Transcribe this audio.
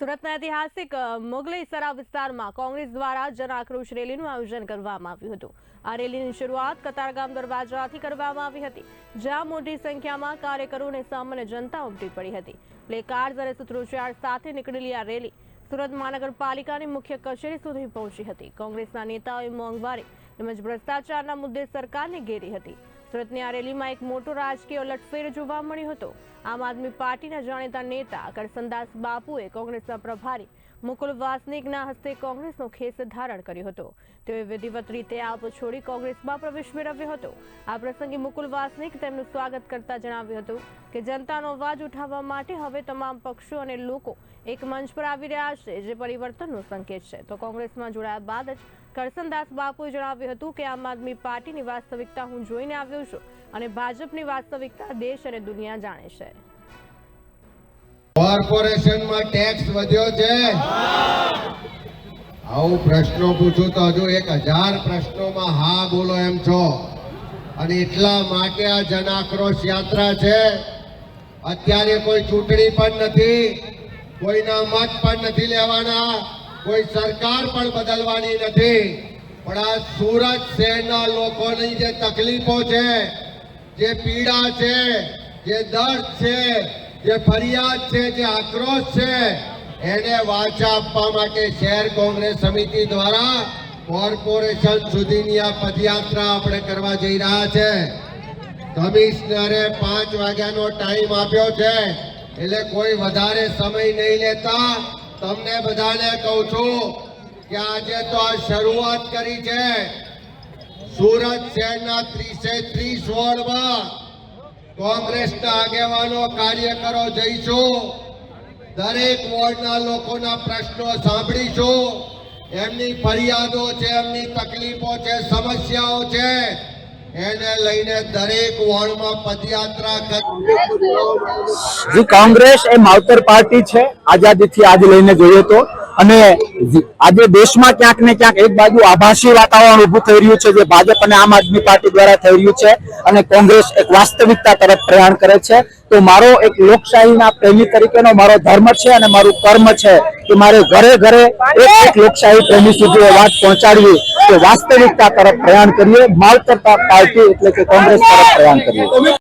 સુરતના ઐતિહાસિક મોગલેસરા વિસ્તારમાં કોંગ્રેસ દ્વારા જન આક્રોશ રેલીનું આયોજન કરવામાં આવ્યું હતું. આ રેલીની શરૂઆત કતારગામ દરવાજાથી કરવામાં આવી હતી, જ્યાં મોટી સંખ્યામાં કાર્યકરો અને સામાન્ય જનતા ઉમટી પડી હતી. પ્લેકાર્ડ અને સૂત્રોચ્ચાર સાથે નીકળેલી આ રેલી સુરત મહાનગરપાલિકાની મુખ્ય કચેરી સુધી પહોંચી હતી. કોંગ્રેસના નેતાઓએ મોંઘવારી તેમજ ભ્રષ્ટાચારના મુદ્દે સરકારને ઘેરી હતી. સુરતની આ રેલીમાં એક મોટો રાજકીય લટફેર જોવા મળ્યો હતો. આમ આદમી પાર્ટીના જાણીતા નેતા કરસનદાસ બાપુએ કોંગ્રેસના પ્રભારી મુકુલ વાસનિકના હસ્તે કોંગ્રેસનો ખેસ ધારણ કર્યો હતો. તેઓએ વિધિવત રીતે આપ છોડી કોંગ્રેસમાં પ્રવેશ મેળવ્યો હતો. આ પ્રસંગે મુકુલ વાસનિક તેમનું સ્વાગત કરતા જણાવ્યું હતું કે જનતાનો અવાજ ઉઠાવવા માટે હવે તમામ પક્ષો અને લોકો એક મંચ પર આવી રહ્યા છે, જે પરિવર્તનનો સંકેત છે. તો કોંગ્રેસમાં જોડાયા બાદ જ કરસનદાસ બાપુએ જણાવ્યું હતું કે આમ આદમી પાર્ટીની વાસ્તવિકતા હું જોઈને આવ્યો છું અને ભાજપની વાસ્તવિકતા દેશ અને દુનિયા જાણે છે. કોર્પોરેશનમાં ટેક્સ વધ્યો છે? આવું પ્રશ્નો પૂછું તો હજુ એક હજાર પ્રશ્નોમાં હા બોલો એમ છો. અને એટલા માટે આ જન આક્રોશ યાત્રા છે. અત્યારે કોઈ ચૂંટણી પણ નથી, કોઈના મત પણ નથી લેવાના. કોઈ સરકાર પણ બદલવાની નથી. પણ આ સુરત શહેરના લોકોની જે તકલીફો છે, જે પીડા છે, જે દર્દ છે, જે ફરિયાદ છે, જે આક્રોશ છે, એને વાચા આપવા માટે શહેર કોંગ્રેસ સમિતિ દ્વારા કોર્પોરેશન સુધીની આ પદયાત્રા આપણે કરવા જઈ રહ્યા છે. કમિશનરે પાંચ વાગ્યાનો ટાઈમ આપ્યો છે, એટલે કોઈ વધારે સમય નહીં લેતા તમને બધાને કહું છું કે આજે તો આ શરૂઆત કરી છે. સુરત શહેરના ત્રીસે ત્રીસ વોર્ડમાં કોંગ્રેસના આગેવાનો કાર્યકરો જઈશું. દરેક વોર્ડના લોકોના પ્રશ્નો સાંભળીશું. એમની ફરિયાદો છે, એમની તકલીફો છે, સમસ્યાઓ છે. એને લઈને દરેક વોર્ડમાં પદયાત્રા કરી. કોંગ્રેસ એ માવતર પાર્ટી છે, આઝાદીથી આજ લઈને જોઈએ તો. અને આજે દેશમાં ક્યાંક ને ક્યાંક એક બાજુ આભાસી વાતાવરણ ઊભું થઈ રહ્યું છે, જે ભાજપ અને આમ આદમી પાર્ટી દ્વારા થઈ રહ્યું છે અને કોંગ્રેસ એક વાસ્તવિકતા તરફ પ્રયાણ કરે છે. તો મારો એક લોકશાહીના પ્રેમી તરીકેનો મારો ધર્મ છે અને મારું કર્મ છે કે મારે ઘરે ઘરે એક લોકશાહી પ્રેમી સુધી વાત પહોંચાડવી. કે વાસ્તવિકતા તરફ પ્રયાણ કરીએ માવતરતા પાર્ટી એટલે કે કોંગ્રેસ તરફ પ્રયાણ કરીએ.